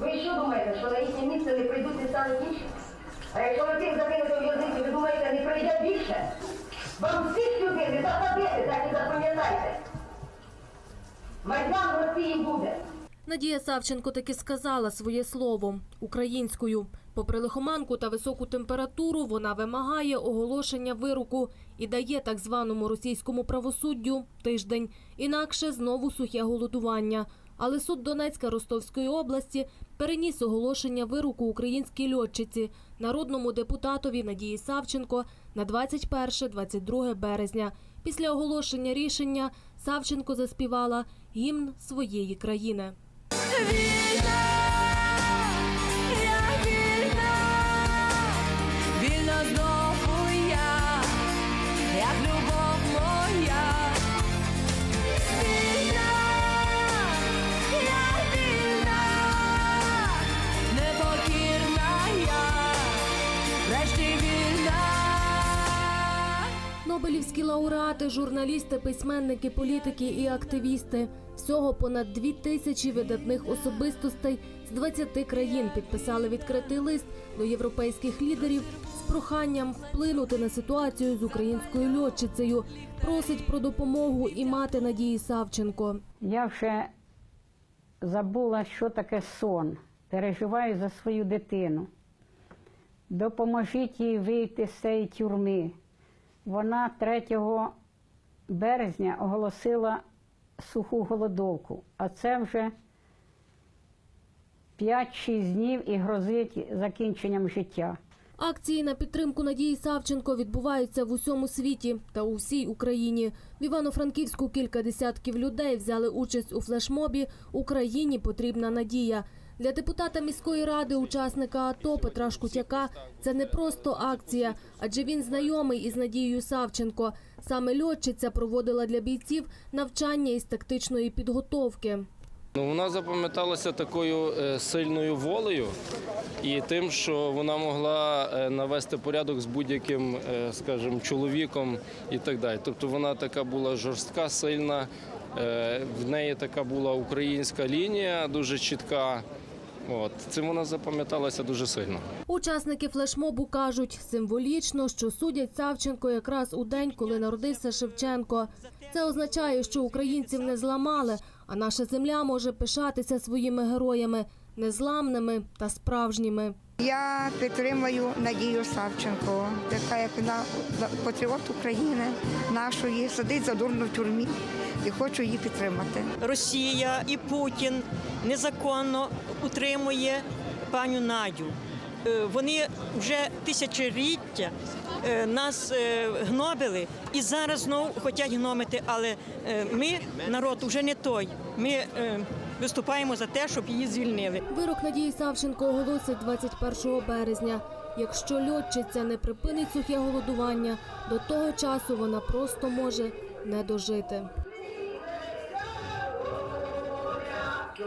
Ви що думаєте, що на їхнє місце не прийдуть і стануть інші? А якщо ви тих закинете в в'язницю, ви думаєте, не прийде більше? Вам всіх сюди не засадити, так і запам'ятайте. Майдан в Росії буде. Надія Савченко таки сказала своє слово українською. Попри лихоманку та високу температуру, вона вимагає оголошення вироку і дає так званому російському правосуддю тиждень. Інакше знову сухе голодування. Але суд Донецька Ростовської області переніс оголошення вироку українській льотчиці, народному депутатові Надії Савченко на 21-22 березня. Після оголошення рішення Савченко заспівала гімн своєї країни. Нобелівські лауреати, журналісти, письменники, політики і активісти. Всього понад дві тисячі видатних особистостей з 20 країн підписали відкритий лист до європейських лідерів з проханням вплинути на ситуацію з українською льотчицею. Просить про допомогу і мати Надії Савченко. Я вже забула, що таке сон. Переживаю за свою дитину. Допоможіть їй вийти з цієї тюрми. Вона 3 березня оголосила суху голодовку, а це вже 5-6 днів і грозить закінченням життя. Акції на підтримку Надії Савченко відбуваються в усьому світі та у всій Україні. В Івано-Франківську кілька десятків людей взяли участь у флешмобі Україні потрібна надія. Для депутата міської ради, учасника АТО Петра Шкутяка, це не просто акція, адже він знайомий із Надією Савченко. Саме льотчиця проводила для бійців навчання із тактичної підготовки. Ну, вона запам'яталася такою е, сильною волею і тим, що вона могла е, навести порядок з будь-яким, е, скажімо, чоловіком і так далі. Тобто вона така була жорстка, сильна. В неї така була українська лінія, дуже чітка. От цим вона запам'яталася дуже сильно. Учасники флешмобу кажуть символічно, що судять Савченко якраз у день, коли народився Шевченко. Це означає, що українців не зламали, а наша земля може пишатися своїми героями незламними та справжніми. Я підтримую Надію Савченко, яка як вона патріот України нашої, сидить задурно в тюрмі і хочу її підтримати. Росія і Путін незаконно утримує паню Надю. Е, Вони вже тисячоліття е, нас е, гнобили і зараз знову хочуть гномити, але ми, народ, вже не той. Ми виступаємо за те, щоб її звільнили. Вирок Надії Савченко оголосить 21 березня. Якщо льотчиця не припинить сухе голодування, до того часу вона просто може не дожити.